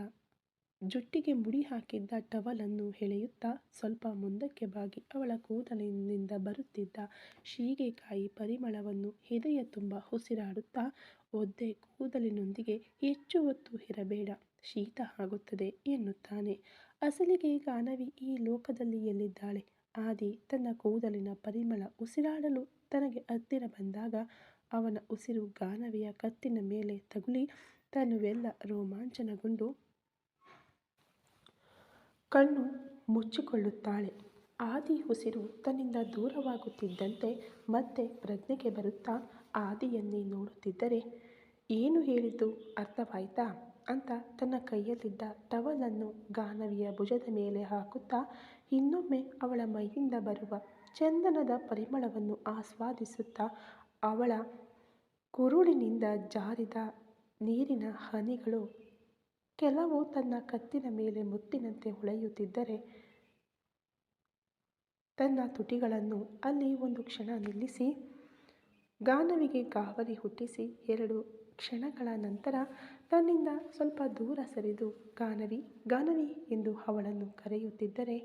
ಜುಟ್ಟಿಗೆ ಮುಡಿ ಹಾಕಿದ್ದ ಟವಲನ್ನು ಎಳೆಯುತ್ತಾ ಸ್ವಲ್ಪ ಮುಂದಕ್ಕೆ ಬಾಗಿ ಅವಳ ಕೂದಲಿನಿಂದ ಬರುತ್ತಿದ್ದ ಶೀಗೆಕಾಯಿ ಪರಿಮಳವನ್ನು ಹೆದೆಯ ತುಂಬ ಉಸಿರಾಡುತ್ತಾ ಒದ್ದೆ ಕೂದಲಿನೊಂದಿಗೆ ಹೆಚ್ಚು ಹೊತ್ತು ಇರಬೇಡ. ಶೀತ ಆಗುತ್ತದೆ ಎನ್ನುತ್ತಾನೆ. ಅಸಲಿಗೆ ಗಾನವಿ ಈ ಲೋಕದಲ್ಲಿ ಎಲ್ಲಿದ್ದಾಳೆ? ಆದಿ ತನ್ನ ಕೂದಲಿನ ಪರಿಮಳ ಉಸಿರಾಡಲು ತನಗೆ ಹತ್ತಿರ ಬಂದಾಗ ಅವನ ಉಸಿರು ಗಾನವಿಯ ಕತ್ತಿನ ಮೇಲೆ ತಗುಲಿ ತನುವೆಲ್ಲ ರೋಮಾಂಚನಗೊಂಡು ಕಣ್ಣು ಮುಚ್ಚಿಕೊಳ್ಳುತ್ತಾಳೆ. ಆದಿ ಉಸಿರು ತನ್ನಿಂದ ದೂರವಾಗುತ್ತಿದ್ದಂತೆ ಮತ್ತೆ ಪ್ರಜ್ಞೆಗೆ ಬರುತ್ತಾ ಆದಿಯನ್ನೇ ನೋಡುತ್ತಿದ್ದರೆ, ಏನು ಹೇಳಿದ್ದು ಅರ್ಥವಾಯ್ತಾ? ಅಂತ ತನ್ನ ಕೈಯಲ್ಲಿದ್ದ ಟವಲನ್ನು ಗಾನವಿಯ ಭುಜದ ಮೇಲೆ ಹಾಕುತ್ತಾ ಇನ್ನೊಮ್ಮೆ ಅವಳ ಮೈಯಿಂದ ಬರುವ ಚಂದನದ ಪರಿಮಳವನ್ನು ಆಸ್ವಾದಿಸುತ್ತಾ ಅವಳ ಕುರುಳಿನಿಂದ ಜಾರಿದ ನೀರಿನ ಹನಿಗಳು ಕೆಲವು ತನ್ನ ಕತ್ತಿನ ಮೇಲೆ ಮುತ್ತಿನಂತೆ ಹೊಳೆಯುತ್ತಿದ್ದರೆ ತನ್ನ ತುಟಿಗಳನ್ನು ಅಲ್ಲಿ ಒಂದು ಕ್ಷಣ ನಿಲ್ಲಿಸಿ ಗಾನವಿಗೆ ಗಾಬರಿ ಹುಟ್ಟಿಸಿ ಎರಡು ಕ್ಷಣಗಳ ನಂತರ ತನ್ನಿಂದ ಸ್ವಲ್ಪ ದೂರ ಸರಿದು ಗಾನವಿ ಗಾನವಿ ಎಂದು ಅವಳನ್ನು ಕರೆಯುತ್ತಿದ್ದರೆ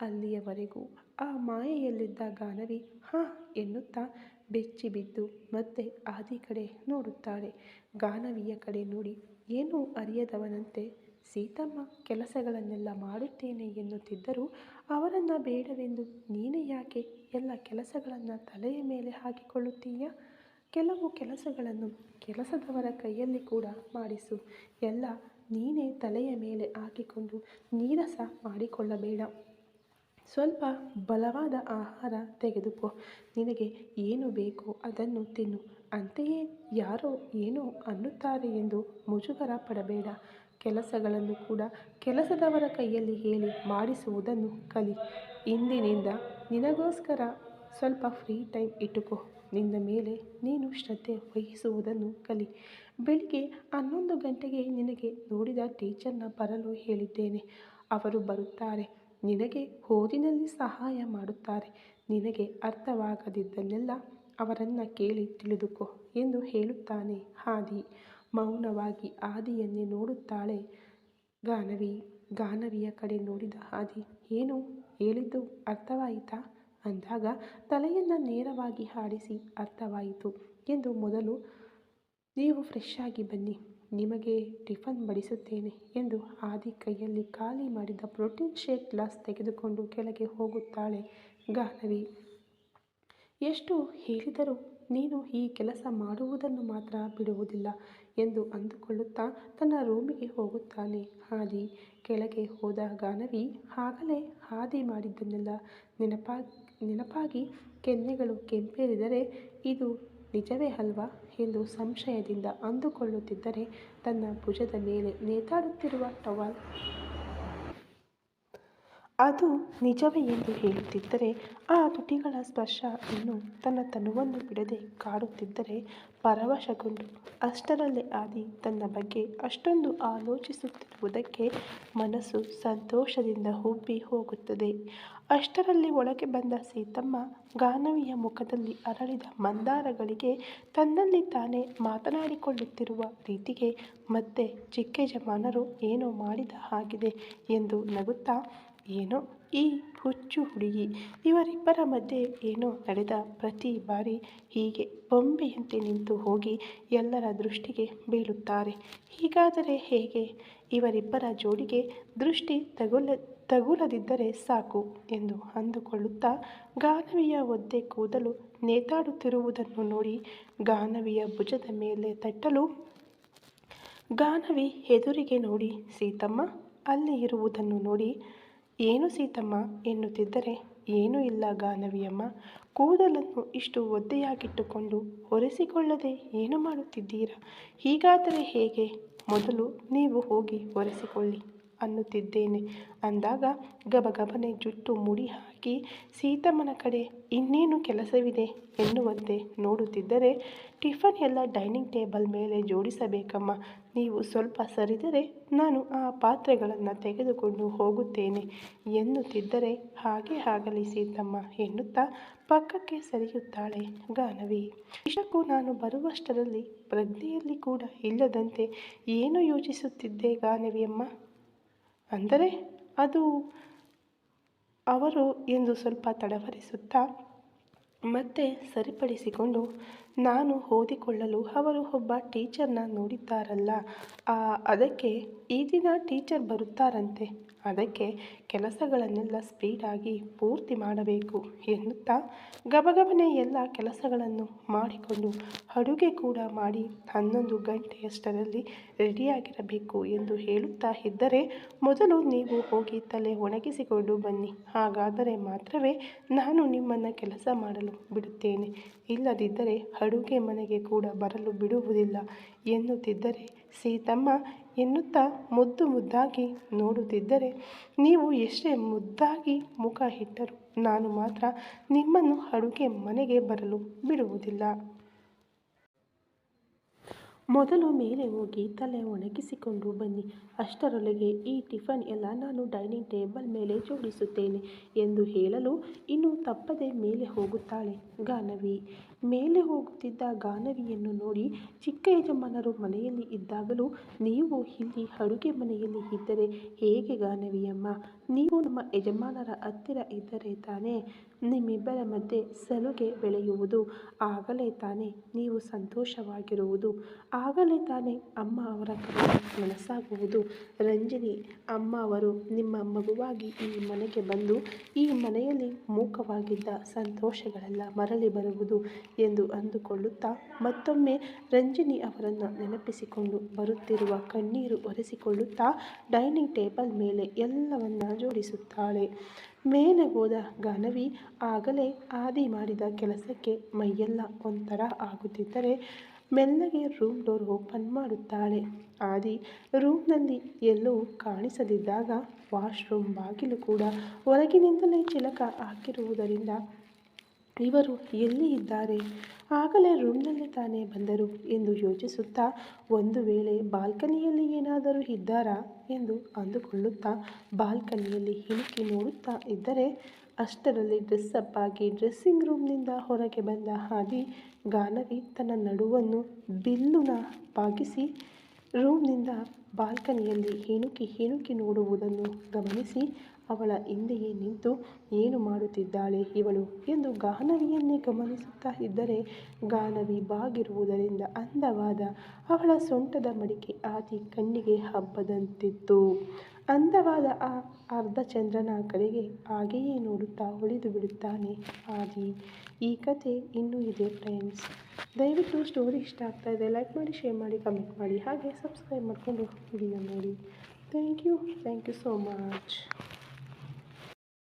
ಅಲ್ಲಿಯವರೆಗೂ ಆ ಮಾಯೆಯಲ್ಲಿದ್ದ ಗಾನವಿ ಹಾ ಎನ್ನುತ್ತಾ ಬೆಚ್ಚಿ ಬಿದ್ದು ಮತ್ತೆ ಆದಿ ಕಡೆ ನೋಡುತ್ತಾಳೆ. ಗಾನವಿಯ ಕಡೆ ನೋಡಿ, ಏನೂ ಅರಿಯದವನಂತೆ. ಸೀತಮ್ಮ, ಕೆಲಸಗಳನ್ನೆಲ್ಲ ಮಾಡುತ್ತೇನೆ ಎನ್ನುತ್ತಿದ್ದರೂ ಅವರನ್ನು ಬೇಡವೆಂದು ನೀನೇ ಯಾಕೆ ಎಲ್ಲ ಕೆಲಸಗಳನ್ನು ತಲೆಯ ಮೇಲೆ ಹಾಕಿಕೊಳ್ಳುತ್ತೀಯ? ಕೆಲವು ಕೆಲಸಗಳನ್ನು ಕೆಲಸದವರ ಕೈಯಲ್ಲಿ ಕೂಡ ಮಾಡಿಸು. ಎಲ್ಲ ನೀನೇ ತಲೆಯ ಮೇಲೆ ಹಾಕಿಕೊಂಡು ನೀರಸ ಮಾಡಿಕೊಳ್ಳಬೇಡ. ಸ್ವಲ್ಪ ಬಲವಾದ ಆಹಾರ ತೆಗೆದುಕೋ. ನಿನಗೆ ಏನು ಬೇಕೋ ಅದನ್ನು ತಿನ್ನು. ಅಂತೆಯೇ ಯಾರೋ ಏನೋ ಅನ್ನುತ್ತಾರೆ ಎಂದು ಮುಜುಗರ ಪಡಬೇಡ. ಕೆಲಸಗಳನ್ನು ಕೂಡ ಕೆಲಸದವರ ಕೈಯಲ್ಲಿ ಹೇಳಿ ಮಾಡಿಸುವುದನ್ನು ಕಲಿ. ಇಂದಿನಿಂದ ನಿನಗೋಸ್ಕರ ಸ್ವಲ್ಪ ಫ್ರೀ ಟೈಮ್ ಇಟ್ಟುಕೋ. ನಿನ್ನ ಮೇಲೆ ನೀನು ಶ್ರದ್ಧೆ ವಹಿಸುವುದನ್ನು ಕಲಿ. ಬೆಳಿಗ್ಗೆ ಹನ್ನೊಂದು ಗಂಟೆಗೆ ನಿನಗೆ ನೋಡಿದ ಟೀಚರ್ನ ಬರಲು ಹೇಳಿದ್ದೇನೆ. ಅವರು ಬರುತ್ತಾರೆ. ನಿನಗೆ ಓದಿನಲ್ಲಿ ಸಹಾಯ ಮಾಡುತ್ತಾರೆ. ನಿನಗೆ ಅರ್ಥವಾಗದಿದ್ದಲ್ಲೆಲ್ಲ ಅವರನ್ನು ಕೇಳಿ ತಿಳಿದುಕೋ ಎಂದು ಹೇಳುತ್ತಾನೆ ಹಾದಿ ಮೌನವಾಗಿ ಆದಿಯನ್ನೇ ನೋಡುತ್ತಾಳೆ ಗಾನವಿ. ಗಾನವಿಯ ಕಡೆ ನೋಡಿದ ಹಾದಿ ಏನು? ಹೇಳಿದ್ದು ಅರ್ಥವಾಯಿತಾ? ಅಂದಾಗ ತಲೆಯನ್ನು ನೇರವಾಗಿ ಆಡಿಸಿ ಅರ್ಥವಾಯಿತು ಎಂದು ಮೊದಲು, ನೀವು ಫ್ರೆಶ್ ಆಗಿ ಬನ್ನಿ, ನಿಮಗೆ ಟಿಫನ್ ಬಡಿಸುತ್ತೇನೆ ಎಂದು ಆದಿ ಕೈಯಲ್ಲಿ ಖಾಲಿ ಮಾಡಿದ ಪ್ರೋಟೀನ್ ಶೇಕ್ ಗ್ಲಾಸ್ ತೆಗೆದುಕೊಂಡು ಕೆಳಗೆ ಹೋಗುತ್ತಾಳೆ ಗಾನವಿ. ಎಷ್ಟು ಹೇಳಿದರೂ ನೀನು ಈ ಕೆಲಸ ಮಾಡುವುದನ್ನು ಮಾತ್ರ ಬಿಡುವುದಿಲ್ಲ ಎಂದು ಅಂದುಕೊಳ್ಳುತ್ತಾ ತನ್ನ ರೂಮಿಗೆ ಹೋಗುತ್ತಾನೆ ಆದಿ. ಕೆಳಗೆ ಹೋದ ಗಾನವಿ ಆಗಲೇ ಆದಿ ಮಾಡಿದ್ದನ್ನೆಲ್ಲ ನೆನಪಾಗಿ ನೆನಪಾಗಿ ಕೆನ್ನೆಗಳು ಕೆಂಪೇರಿದರೆ ಇದು ನಿಜವೇ ಅಲ್ವಾ ಎಂದು ಸಂಶಯದಿಂದ ಅಂದುಕೊಳ್ಳುತ್ತಿದ್ದರೆ ತನ್ನ ಭುಜದ ಮೇಲೆ ನೇತಾಡುತ್ತಿರುವ ಟವಲ್ ಅದು ನಿಜವೇ ಎಂದು ಹೇಳುತ್ತಿದ್ದರೆ ಆ ತುಟಿಗಳ ಸ್ಪರ್ಶ ಇನ್ನು ತನ್ನ ತನುವನ್ನು ಬಿಡದೆ ಕಾಡುತ್ತಿದ್ದರೆ ಪರವಶಗೊಂಡು ಅಷ್ಟರಲ್ಲೇ ಆದಿ ತನ್ನ ಬಗ್ಗೆ ಅಷ್ಟೊಂದು ಆಲೋಚಿಸುತ್ತಿರುವುದಕ್ಕೆ ಮನಸ್ಸು ಸಂತೋಷದಿಂದ ಹುಬ್ಬಿ ಹೋಗುತ್ತದೆ. ಅಷ್ಟರಲ್ಲಿ ಒಳಗೆ ಬಂದ ಸೀತಮ್ಮ ಗಾನವಿಯ ಮುಖದಲ್ಲಿ ಅರಳಿದ ಮಂದಾರಗಳಿಗೆ ತನ್ನಲ್ಲಿ ತಾನೇ ಮಾತನಾಡಿಕೊಳ್ಳುತ್ತಿರುವ ರೀತಿಗೆ ಮತ್ತೆ ಚಿಕ್ಕ ಜಮಾನರು ಏನೋ ಮಾಡಿದ ಹಾಗಿದೆ ಎಂದು ನಗುತ್ತಾ ಏನೋ ಈ ಹುಚ್ಚು ಹುಡುಗಿ. ಇವರಿಬ್ಬರ ಮಧ್ಯೆ ಏನೋ ನಡೆದ ಪ್ರತಿ ಬಾರಿ ಹೀಗೆ ಬೊಂಬೆಯಂತೆ ನಿಂತು ಹೋಗಿ ಎಲ್ಲರ ದೃಷ್ಟಿಗೆ ಬೀಳುತ್ತಾರೆ. ಹೀಗಾದರೆ ಹೇಗೆ? ಇವರಿಬ್ಬರ ಜೋಡಿಗೆ ದೃಷ್ಟಿ ತಗುಲ, ತಗುಲದಿದ್ದರೆ ಸಾಕು ಎಂದು ಅಂದುಕೊಳ್ಳುತ್ತಾ ಗಾನವಿಯ ಒದ್ದೆ ಕೂದಲು ನೇತಾಡುತ್ತಿರುವುದನ್ನು ನೋಡಿ ಗಾನವಿಯ ಭುಜದ ಮೇಲೆ ತಟ್ಟಲು ಗಾನವಿ ಎದುರಿಗೆ ನೋಡಿ, ಸೀತಮ್ಮ, ಅಲ್ಲಿ ಇರುವುದನ್ನು ನೋಡಿ ಏನು ಸೀತಮ್ಮ ಎನ್ನುತ್ತಿದ್ದರೆ? ಏನೂ ಇಲ್ಲ ಗಾನವಿಯಮ್ಮ. ಕೂದಲನ್ನು ಇಷ್ಟು ಒದ್ದೆಯಾಗಿಟ್ಟುಕೊಂಡು ಒರೆಸಿಕೊಳ್ಳದೆ ಏನು ಮಾಡುತ್ತಿದ್ದೀರಾ? ಹೀಗಾದರೆ ಹೇಗೆ? ಮೊದಲು ನೀವು ಹೋಗಿ ಒರೆಸಿಕೊಳ್ಳಿ ಅನ್ನುತ್ತಿದ್ದೇನೆ. ಅಂದಾಗ ಗಬಗಬನೆ ಜುಟ್ಟು ಮುಡಿ ಹಾಕಿ, ಸೀತಮ್ಮನ ಕಡೆ ಇನ್ನೇನು ಕೆಲಸವಿದೆ ಎನ್ನುವಂತೆ ನೋಡುತ್ತಿದ್ದರೆ, ಟಿಫನ್ ಎಲ್ಲ ಡೈನಿಂಗ್ ಟೇಬಲ್ ಮೇಲೆ ಜೋಡಿಸಬೇಕಮ್ಮ. ನೀವು ಸ್ವಲ್ಪ ಸರಿದರೆ ನಾನು ಆ ಪಾತ್ರೆಗಳನ್ನು ತೆಗೆದುಕೊಂಡು ಹೋಗುತ್ತೇನೆ ಎನ್ನುತ್ತಿದ್ದರೆ ಹಾಗೆ ಆಗಲಿ ಸೀತಮ್ಮ ಎನ್ನುತ್ತಾ ಪಕ್ಕಕ್ಕೆ ಸರಿಯುತ್ತಾಳೆ ಗಾನವಿ. ಇಷ್ಟಕ್ಕೂ ನಾನು ಬರುವಷ್ಟರಲ್ಲಿ ಪ್ರಜ್ಞೆಯಲ್ಲಿ ಕೂಡ ಇಲ್ಲದಂತೆ ಏನು ಯೋಚಿಸುತ್ತಿದ್ದೆ ಗಾನವಿಯಮ್ಮ ಅಂದರೆ ಅದು ಅವರು ಎಂದು ಸ್ವಲ್ಪ ತಡವರಿಸುತ್ತಾ ಮತ್ತೆ ಸರಿಪಡಿಸಿಕೊಂಡು ನಾನು ಓದಿಕೊಳ್ಳಲು ಅವರು ಒಬ್ಬ ಟೀಚರ್ನ ನೋಡಿದ್ದಾರಲ್ಲ ಅದಕ್ಕೆ ಈ ದಿನ ಟೀಚರ್ ಬರುತ್ತಾರಂತೆ. ಅದಕ್ಕೆ ಕೆಲಸಗಳನ್ನೆಲ್ಲ ಸ್ಪೀಡಾಗಿ ಪೂರ್ತಿ ಮಾಡಬೇಕು ಎನ್ನುತ್ತಾ ಗಬಗಬನೆ ಎಲ್ಲ ಕೆಲಸಗಳನ್ನು ಮಾಡಿಕೊಂಡು ಅಡುಗೆ ಕೂಡ ಮಾಡಿ ಹನ್ನೊಂದು ಗಂಟೆಯಷ್ಟರಲ್ಲಿ ರೆಡಿಯಾಗಿರಬೇಕು ಎಂದು ಹೇಳುತ್ತಾ ಇದ್ದರೆ ಮೊದಲು ನೀವು ಹೋಗಿ ತಲೆ ಒಣಗಿಸಿಕೊಂಡು ಬನ್ನಿ. ಹಾಗಾದರೆ ಮಾತ್ರವೇ ನಾನು ನಿಮ್ಮನ್ನು ಕೆಲಸ ಮಾಡಲು ಬಿಡುತ್ತೇನೆ. ಇಲ್ಲದಿದ್ದರೆ ಅಡುಗೆ ಮನೆಗೆ ಕೂಡ ಬರಲು ಬಿಡುವುದಿಲ್ಲ ಎನ್ನುತ್ತಿದ್ದರೆ ಸೀತಮ್ಮ ಎನ್ನುತ್ತಾ ಮುದ್ದು ಮುದ್ದಾಗಿ ನೋಡುತ್ತಿದ್ದರೆ ನೀವು ಎಷ್ಟೇ ಮುದ್ದಾಗಿ ಮುಖ ಇಟ್ಟರೂ ನಾನು ಮಾತ್ರ ನಿಮ್ಮನ್ನು ಅಡುಗೆ ಮನೆಗೆ ಬರಲು ಬಿಡುವುದಿಲ್ಲ. ಮೊದಲು ಮೇಲೆ ಹೋಗಿ ತಲೆ ಒಣಗಿಸಿಕೊಂಡು ಬನ್ನಿ. ಅಷ್ಟರೊಳಗೆ ಈ ಟಿಫನ್ ಎಲ್ಲ ನಾನು ಡೈನಿಂಗ್ ಟೇಬಲ್ ಮೇಲೆ ಜೋಡಿಸುತ್ತೇನೆ ಎಂದು ಹೇಳಲು ಇನ್ನು ತಪ್ಪದೆ ಮೇಲೆ ಹೋಗುತ್ತಾಳೆ ಗಾನವಿ. ಮೇಲೆ ಹೋಗುತ್ತಿದ್ದ ಗಾನವಿಯನ್ನು ನೋಡಿ ಚಿಕ್ಕ ಯಜಮಾನರು ಮನೆಯಲ್ಲಿ ಇದ್ದಾಗಲೂ ನೀವು ಇಲ್ಲಿ ಅಡುಗೆ ಮನೆಯಲ್ಲಿ ಇದ್ದರೆ ಹೇಗೆ ಗಾನವಿಯಮ್ಮ? ನೀವು ನಮ್ಮ ಯಜಮಾನರ ಹತ್ತಿರ ಇದ್ದರೆ ತಾನೇ ನಿಮ್ಮಿಬ್ಬರ ಮಧ್ಯೆ ಸಲುಗೆ ಬೆಳೆಯುವುದು. ಆಗಲೇ ತಾನೇ ನೀವು ಸಂತೋಷವಾಗಿರುವುದು. ಆಗಲೇ ತಾನೇ ಅಮ್ಮ ಅವರ ಕಡೆ ಮನಸ್ಸಾಗುವುದು. ರಂಜಿನಿ, ಅಮ್ಮ ಅವರು ನಿಮ್ಮ ಮಗುವಾಗಿ ಈ ಮನೆಗೆ ಬಂದು ಈ ಮನೆಯಲ್ಲಿ ಮೂಕವಾಗಿದ್ದ ಸಂತೋಷಗಳೆಲ್ಲ ಮರಳಿ ಬರುವುದು. ಎಂದು ಅಂದುಕೊಳ್ಳುತ್ತಾ ಮತ್ತೊಮ್ಮೆ ರಂಜಿನಿ ಅವರನ್ನು ನೆನಪಿಸಿಕೊಂಡು ಬರುತ್ತಿರುವ ಕಣ್ಣೀರು ಒರೆಸಿಕೊಳ್ಳುತ್ತಾ ಡೈನಿಂಗ್ ಟೇಬಲ್ ಮೇಲೆ ಎಲ್ಲವನ್ನ ಜೋಡಿಸುತ್ತಾಳೆ. ಮೇಲೆ ಹೋದ ಗಾನವಿ ಆಗಲೇ ಆದಿ ಮಾಡಿದ ಕೆಲಸಕ್ಕೆ ಮೈಯೆಲ್ಲ ಒಂಥರ ಆಗುತ್ತಿದ್ದರೆ ಮೆಲ್ಲಗೆ ರೂಮ್ ಡೋರ್ ಓಪನ್ ಮಾಡುತ್ತಾಳೆ. ಆದಿ, ರೂಮ್ನಲ್ಲಿ ಎಲ್ಲೂ ಕಾಣಿಸದಿದ್ದಾಗ ವಾಶ್ರೂಮ್ ಬಾಗಿಲು ಕೂಡ ಹೊರಗಿನಿಂದಲೇ ಚಿಲಕ ಹಾಕಿರುವುದರಿಂದ ಇವರು ಎಲ್ಲಿ ಇದ್ದಾರೆ? ಆಗಲೇ ರೂಮ್ನಲ್ಲಿ ತಾನೇ ಬಂದರು ಎಂದು ಯೋಚಿಸುತ್ತಾ ಒಂದು ವೇಳೆ ಬಾಲ್ಕನಿಯಲ್ಲಿ ಏನಾದರೂ ಇದ್ದಾರಾ ಎಂದು ಅಂದುಕೊಳ್ಳುತ್ತಾ ಬಾಲ್ಕನಿಯಲ್ಲಿ ಇಣುಕಿ ನೋಡುತ್ತಾ ಇದ್ದರೆ ಅಷ್ಟರಲ್ಲಿ ಡ್ರೆಸ್ಸಪ್ ಆಗಿ ಡ್ರೆಸ್ಸಿಂಗ್ ರೂಮ್ನಿಂದ ಹೊರಗೆ ಬಂದ ಹಾದಿ ಗಾನವಿ ತನ್ನ ನಡುವನ್ನು ಬಿಲ್ಲುನ ಬಾಗಿಸಿ ರೂಮ್ನಿಂದ ಬಾಲ್ಕನಿಯಲ್ಲಿ ಇಣುಕಿ ಇಣುಕಿ ನೋಡುವುದನ್ನು ಗಮನಿಸಿ ಅವಳ ಹಿಂದೆಯೇ ನಿಂತು ಏನು ಮಾಡುತ್ತಿದ್ದಾಳೆ ಇವಳು? ಎಂದು ಗಾನವಿಯನ್ನೇ ಗಮನಿಸುತ್ತಾ ಇದ್ದರೆ ಗಾನವಿ ಬಾಗಿರುವುದರಿಂದ ಅಂದವಾದ ಅವಳ ಸೊಂಟದ ಮಡಿಕೆ ಆದಿ ಕಣ್ಣಿಗೆ ಹಬ್ಬದಂತಿತ್ತು. ಅಂದವಾದ ಆ ಅರ್ಧಚಂದ್ರನ ಕಡೆಗೆ ಹಾಗೆಯೇ ನೋಡುತ್ತಾ ಉಳಿದು ಬಿಡುತ್ತಾನೆ ಆದಿ. ಈ ಕತೆ ಇನ್ನೂ ಇದೆ ಫ್ರೆಂಡ್ಸ್. ದಯವಿಟ್ಟು ಸ್ಟೋರಿ ಇಷ್ಟ ಆಗ್ತಾ ಇದೆ. ಲೈಕ್ ಮಾಡಿ, ಶೇರ್ ಮಾಡಿ, ಕಮೆಂಟ್ ಮಾಡಿ. ಹಾಗೆ ಸಬ್ಸ್ಕ್ರೈಬ್ ಮಾಡಿಕೊಂಡು ವಿಡಿಯೋ ನೋಡಿ. Thank you. Thank you so much.